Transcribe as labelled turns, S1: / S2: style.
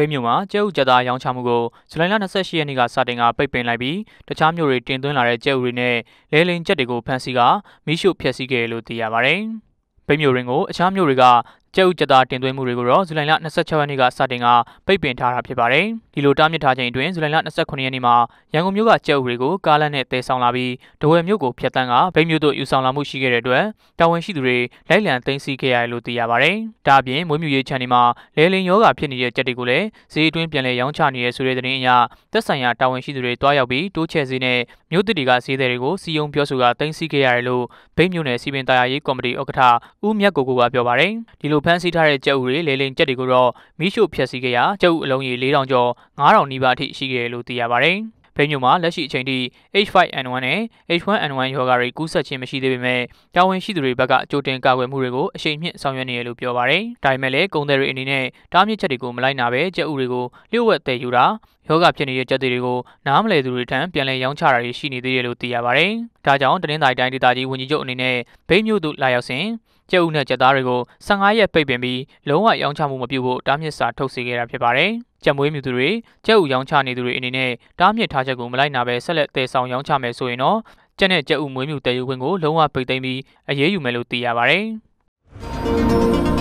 S1: ဖိတ်မြို့မှာကျဲဥကြက်သားရောင်းချမှုကိုဇူလိုင်လ28ရက်နေ့ကစတင်ကပိတ်ပင်လိုက်ပြီးတခြားမြို့တွေတင်သွင်းလာတဲ့ကျဲဥတွေနဲ့လဲလင်းကျက်တွေကိုဖမ်းဆီးကမိရှုဖျက်ဆီးခဲ့လို့သိရပါတယ်။ပိတ်မြို့ရင်းကိုအခြားမြို့တွေက ကျဲဥကြက်သားတင်သွင်းမှုတွေကိုတော့ဇူလိုင်လ26ရက်နေ့ကစတင်ကပိတ်ပင်ထားတာဖြစ်ပါတယ်။ဒီလိုတားမြစ်ထားချိန်အတွင်းဇူလိုင်လ29ရက်နေ့မှာရန်ကုန်မြို့ကကျဲဥတွေကိုကားလမ်းနဲ့တည်ဆောင်လာပြီးဒဝယ်မြို့ကိုဖျက်တမ်းကဗိတ်မြို့တို့ယူဆောင်လာမှုရှိခဲ့တဲ့အတွက်တာဝန်ရှိသူတွေလိုက်လံသိမ်းဆည်းခဲ့ရတယ်လို့သိရပါတယ်။ဒါအပြင်မွေးမြူရေးခြံတွေမှာလဲလင်းယောဂဖြစ်နေတဲ့ကြက်တွေကိုလည်းဈေးအတွင်းပြန်လည်ရောင်းချနေတဲ့ဆိုတဲ့သတင်းအရသက်ဆိုင်ရာတာဝန်ရှိသူတွေတွားရောက်ပြီးတိုးချဲ့ဈေးနဲ့မြို့တစ်တွေကဈေးတွေကိုစီယုံပြောဆိုကသိမ်းဆည်းခဲ့ရတယ်လို့ဗိတ်မြို့နယ်စီပင်တရားရေးကော်မတီဥက္ကဋ္ဌဦးမြတ်ကိုကိုကပြောပါတယ်။ဒီလိုဖမ်းဆီးထားတဲ့ကြက်ဥတွေလေလိန်ကြက်တွေကိုတော့မိရှုဖျက်ဆီးခဲ့ရာကြက်ဥအလုံးကြီး4000ကျော်9000နီးပါးအထိရှိခဲ့တယ်လို့သိရပါတယ်။ဖိမြို့မှာလက်ရှိအချိန်ထိ H5N1 နဲ့ H1N1 ရောဂါတွေကူးစက်ခြင်းမရှိသေးပေမဲ့တာဝန်ရှိသူတွေဘက်ကကြိုတင်ကာကွယ်မှုတွေကိုအရှိန်မြင့်ဆောင်ရွက်နေတယ်လို့ပြောပါရယ်။ဒါပေမဲ့လည်းကုန်သည်တွေအနေနဲ့တားမြစ်ချက်တွေကိုမလိုက်နာဘဲကြက်ဥတွေကိုလျှို့ဝှက်တည်ယူတာယောဂဖြစ်နေတဲ့ကြက်တွေကိုနားမလည်သူတွေထံပြန်လည်ရောင်းချတာတွေရှိနေသေးတယ်လို့သိရပါရယ်။ဒါကြောင့်တနင်္သာရီတိုင်းဒေသကြီးဝန်ကြီးချုပ်အနေနဲ့ဗိမ်းမြို့သို့လာရောက်စဉ် ကျပ်ဦးနဲ့ကျပ်သားတွေကို15ရက်ပိတ်ပင်ပြီးလုံးဝရောင်းချမှုမပြုဖို့တားမြစ်စာထုတ်စေခဲ့တာဖြစ်ပါတယ်။ကြက်မွေးမြူသူတွေကျပ်ဦးရောင်းချနေသူတွေအနေနဲ့တားမြစ်ထားချက်ကိုမလိုက်နာဘဲဆက်လက်တည်ဆောင်ရောင်းချမယ်ဆိုရင်တော့ကျက်နဲ့ကျက်ဦးမွေးမြူတည်ယူခွင့်ကိုလုံးဝပိတ်သိမ်းပြီးအရေးယူမယ်လို့သိရပါတယ်။